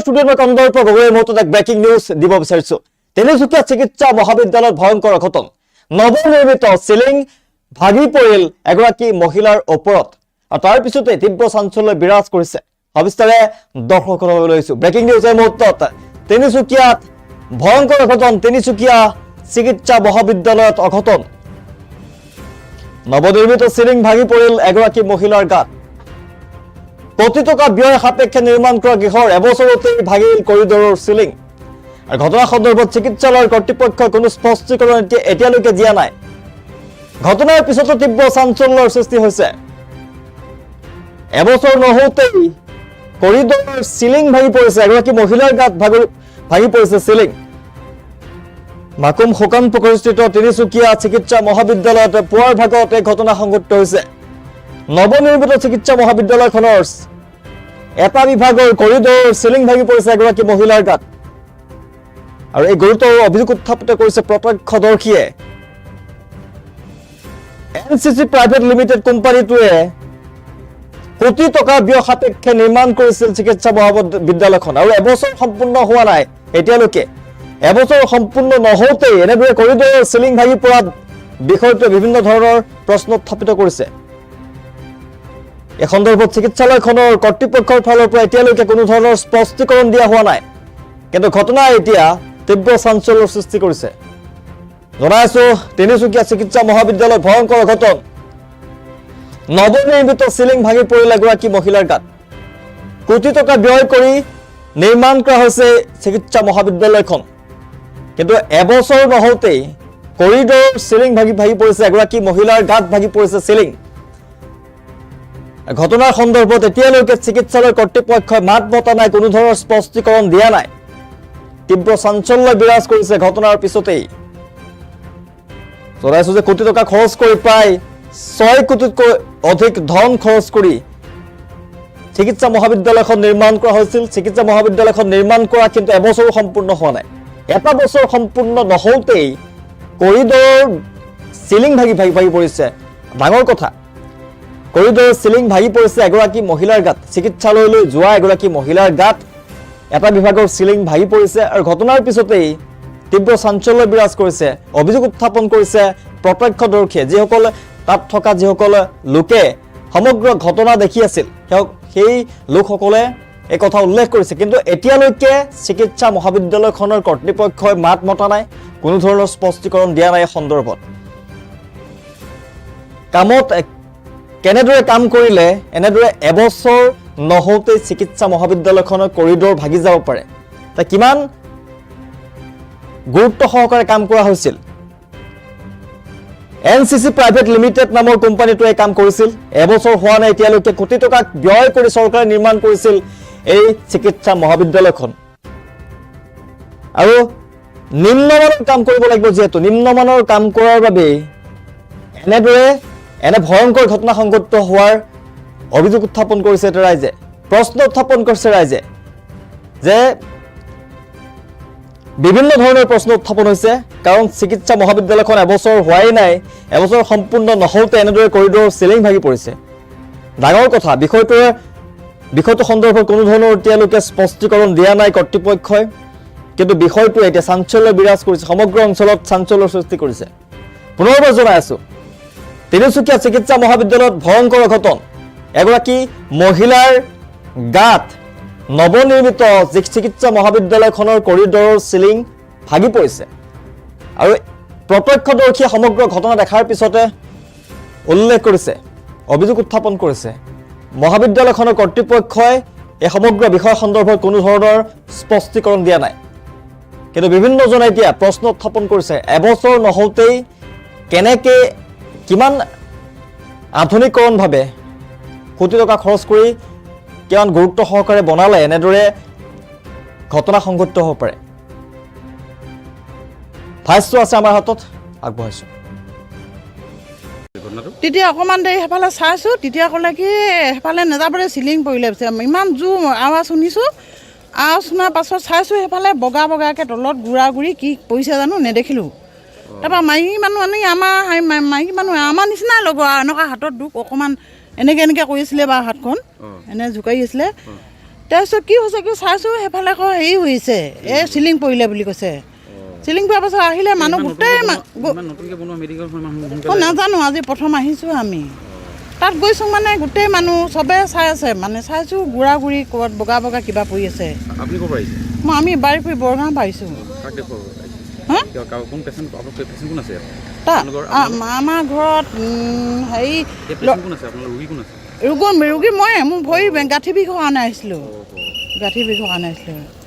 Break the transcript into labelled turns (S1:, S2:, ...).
S1: ষ্টুডিঅ'ৰ কন্দৰ্প গগৈৰ মুহূৰ্তত এক ব্ৰেকিং নিউজ দিব বিচাৰিছো। তিনিচুকীয়া চিকিৎসা মহাবিদ্যালয়ত ভয়ংকৰ ঘটন নৱনিৰ্মিত চিলিং ভাগি পৰিল এগৰাকী মহিলাৰ ওপৰত। আৰু তাৰ পিছতে চাঞ্চল্য বিৰাজ কৰিছে। সবিস্তাৰে দৰ্শকসকললৈ লৈছো ব্ৰেকিং নিউজ এই মুহূৰ্তত তিনিচুকীয়াত ভয়ংকৰ অঘটন, তিনিচুকীয়া চিকিৎসা মহাবিদ্যালয়ত অঘটন। নৱনিৰ্মিত চিলিং ভাগি পৰিল এগৰাকী মহিলাৰ গাত। কোটি টকা ব্যয় সাপেক্ষে নিৰ্মাণ কৰা গৃহৰ এবছৰতেই ভাগিল কৰিডৰৰ চিলিং আৰু ঘটনা সন্দৰ্ভত চিকিৎসালয়ৰ কৰ্তৃপক্ষই কোনো স্পষ্টীকৰণ এতিয়া- এতিয়ালৈকে দিয়া নাই। ঘটনাৰ পিছতো তীব্ৰ চাঞ্চল্যৰ সৃষ্টি হৈছে। এবছৰ নহওঁতেই কৰিডৰৰ চিলিং ভাগি পৰিছে। এগৰাকী মহিলাৰ গাত ভাগি ভাগি পৰিছে চিলিং মাকুম শুকান পুখুৰীস্থিত তিনিচুকীয়া চিকিৎসা মহাবিদ্যালয়ত পুৱাৰ ভাগত এই ঘটনা সংঘটিত হৈছে। নৱনিৰ্মিত চিকিৎসা মহাবিদ্যালয়খনৰ এটা বিভাগৰ কৰিডৰৰ চিলিং ভাগি পৰিছে এগৰাকী মহিলাৰ গাত। আৰু এই গুৰুতৰ অভিযোগ উত্থাপিত কৰিছে প্ৰত্যক্ষদৰ্শীয়ে N C C private limited কোম্পানীটোৱে কোটি টকা ব্যয় সাপেক্ষে নিৰ্মাণ কৰিছিল চিকিৎসা মহাবিদ্যালয়খন। আৰু এবছৰ সম্পূৰ্ণ হোৱা নাই এতিয়ালৈকে। এবছৰ সম্পূৰ্ণ নহওঁতেই এনেদৰে কৰিডৰৰ চিলিং ভাগি পৰা বিষয়টোৱে বিভিন্ন ধৰণৰ প্ৰশ্ন উত্থাপিত কৰিছে। সন্দৰ্ভত চিকিৎসালয়খনৰ কৰ্তৃপক্ষৰ ফালৰ পৰা এতিয়ালৈকে কোনো ধৰণৰ স্পষ্টীকৰণ দিয়া হোৱা নাই। কিন্তু ঘটনাই এতিয়া তীব্ৰ চাঞ্চল্যৰ সৃষ্টি কৰিছে। জনাইছো তিনিচুকীয়া চিকিৎসা মহাবিদ্যালয়ত ভয়ংকৰ অঘটন। নৱনিৰ্মিত চিলিং ভাঙি পৰিল এগৰাকী মহিলাৰ গাত। কোটি টকা ব্যয় কৰি নিৰ্মাণ কৰা হৈছে চিকিৎসা মহাবিদ্যালয়খন। কিন্তু এবছৰ নহওঁতেই কৰিডৰ চিলিং ভাগি ভাগি পৰিছে এগৰাকী মহিলাৰ গাত ভাগি পৰিছে চিলিং। ঘটনাৰ সন্দৰ্ভত এতিয়ালৈকে চিকিৎসালয় কৰ্তৃপক্ষই মাত মতা নাই, কোনো ধৰণৰ স্পষ্টীকৰণ দিয়া নাই। তীব্ৰ চাঞ্চল্য বিৰাজ কৰিছে ঘটনাৰ পিছতেই। জনাইছো যে কোটি টকা খৰচ কৰি প্ৰায় ছয় কোটিতকৈ অধিক ধন খৰচ কৰি চিকিৎসা মহাবিদ্যালয়খন নিৰ্মাণ কৰা হৈছিল। চিকিৎসা মহাবিদ্যালয়খন নিৰ্মাণ কৰা কিন্তু এবছৰো সম্পূৰ্ণ হোৱা নাই। এটা বছৰ সম্পূৰ্ণ নহওঁতেই কৰিডৰৰ চিলিং ভাগি ভাগি ভাগি পৰিছে। ডাঙৰ কথা কৰিডৰৰ চিলিং ভাগি পৰিছে এগৰাকী মহিলাৰ গাত। চিকিৎসালয়লৈ যোৱা এগৰাকী মহিলাৰ গাত এটা বিভাগৰ চিলিং ভাগি পৰিছে আৰু ঘটনাৰ পিছতেই তীব্ৰ চাঞ্চল্য বিৰাজ কৰিছে। অভিযোগ উত্থাপন কৰিছে প্ৰত্যক্ষদৰ্শীয়ে যিসকল তাত থকা যিসকল লোকে সমগ্ৰ ঘটনা দেখি আছিল সেই লোকসকলে এই কথা উল্লেখ কৰিছে। কিন্তু এতিয়ালৈকে চিকিৎসা মহাবিদ্যালয়খনৰ কৰ্তৃপক্ষই মাত মতা নাই, কোনো ধৰণৰ স্পষ্টীকৰণ দিয়া নাই সন্দৰ্ভত। কামত কেনেদৰে কাম কৰিলে এনেদৰে এবছৰ নহওঁতেই চিকিৎসা মহাবিদ্যালয়খনৰ কৰিডৰ ভাগি যাব পাৰে তা কিমান গুৰুত্ব সহকাৰে কাম কৰা হৈছিল? N C C private limited নামৰ কোম্পানীটোৱে কাম কৰিছিল। এবছৰ হোৱা নাই এতিয়ালৈকে কোটি টকা ব্যয় কৰি চৰকাৰে নিৰ্মাণ কৰিছিল এই চিকিৎসা মহাবিদ্যালয়খন। আৰু নিম্নমানৰ কাম কৰিব লাগিব যিহেতু নিম্নমানৰ কাম কৰাৰ বাবেই এনেদৰে এনে ভয়ংকৰ ঘটনা সংঘটিত হোৱাৰ অভিযোগ উত্থাপন কৰিছে ৰাইজে, প্ৰশ্ন উত্থাপন কৰিছে ৰাইজে যে বিভিন্ন ধৰণৰ প্ৰশ্ন উত্থাপন হৈছে। কাৰণ চিকিৎসা মহাবিদ্যালয়খন এবছৰ হোৱাই নাই, এবছৰ সম্পূৰ্ণ নহওঁতে এনেদৰে কৰিডৰৰ চিলিং ভাগি পৰিছে। ডাঙৰ কথা, বিষয়টোৱে, বিষয়টো সন্দৰ্ভত কোনো ধৰণৰ এতিয়ালৈকে স্পষ্টীকৰণ দিয়া নাই কৰ্তৃপক্ষই, কিন্তু বিষয়টোৱে এতিয়া চাঞ্চল্য বিৰাজ কৰিছে, সমগ্ৰ অঞ্চলত চাঞ্চল্যৰ সৃষ্টি কৰিছে। পুনৰবাৰ জনাই আছো তিনিচুকীয়া চিকিৎসা মহাবিদ্যালয়ত ভয়ংকৰ অঘটন এগৰাকী মহিলাৰ গাত নৱনিৰ্মিত যি- চিকিৎসা মহাবিদ্যালয়খনৰ কৰিডৰৰ চিলিং ভাগি পৰিছে। আৰু প্ৰত্যক্ষদৰ্শীয়ে সমগ্ৰ ঘটনা দেখাৰ পিছতে উল্লেখ কৰিছে অভিযোগ উত্থাপন কৰিছে। মহাবিদ্যালয়খনৰ কৰ্তৃপক্ষই এই সমগ্ৰ বিষয় সন্দৰ্ভত কোনো ধৰণৰ স্পষ্টীকৰণ দিয়া নাই। কিন্তু বিভিন্নজনে এতিয়া প্ৰশ্ন উত্থাপন কৰিছে এবছৰ নহওঁতেই কেনেকৈ কিমান আধুনিকৰণভাৱে কোটি টকা খৰচ কৰি কিমান গুৰুত্ব সহকাৰে বনালে এনেদৰে ঘটনা সংঘটিত হ'ব পাৰে। ফাইজটো আছে আমাৰ হাতত আগবঢ়াইছোঁ।
S2: তেতিয়া অকণমান দেৰি সেইফালে চাইছোঁ তেতিয়া ক'লে কি সেইফালে নাযাবলৈ চিলিং পৰিলে ইমান জোৰ আৱাজ শুনিছোঁ আৱাজ শুনাৰ পাছত চাইছোঁ সেইফালে বগা বগাকৈ তলত গুড়া গুড়ি কি পৰিছে জানো নেদেখিলোঁ। তাৰপৰা মাইকী মানুহ আনি আমাৰ মাইকী মানুহ আমাৰ নিচিনাই লগৰ আৰু এনেকুৱা হাতত দুখ অকণমান এনেকৈ এনেকৈ কৰি আছিলে বাৰু হাতখন এনে জোকাৰি আছিলে। তাৰপিছত কি হৈছে কি চাইছোঁ সেইফালে আকৌ হেৰি হৈছে এই চিলিং পৰিলে বুলি কৈছে। চিলিং পোৱাৰ পাছত আহিলে মানুহ গোটেই অ' নাজানো আজি প্ৰথম আহিছোঁ আমি। তাত গৈছোঁ মানে গোটেই মানুহ চবে চাই আছে মানে চাইছোঁ গুড়া গুড়ি ক'ৰবাত বগা বগা কিবা পৰি আছে। মই আমি বাৰী ফুৰি বৰগাঁও পাৰিছোঁ আমাৰ ঘৰত হেৰি ৰোগী ৰোগী মই মোৰ ভৰি গাঁঠি বিষৰ কাৰণে আহিছিলোঁ গাঁঠি বিষৰ কাৰণে আহিছিলোঁ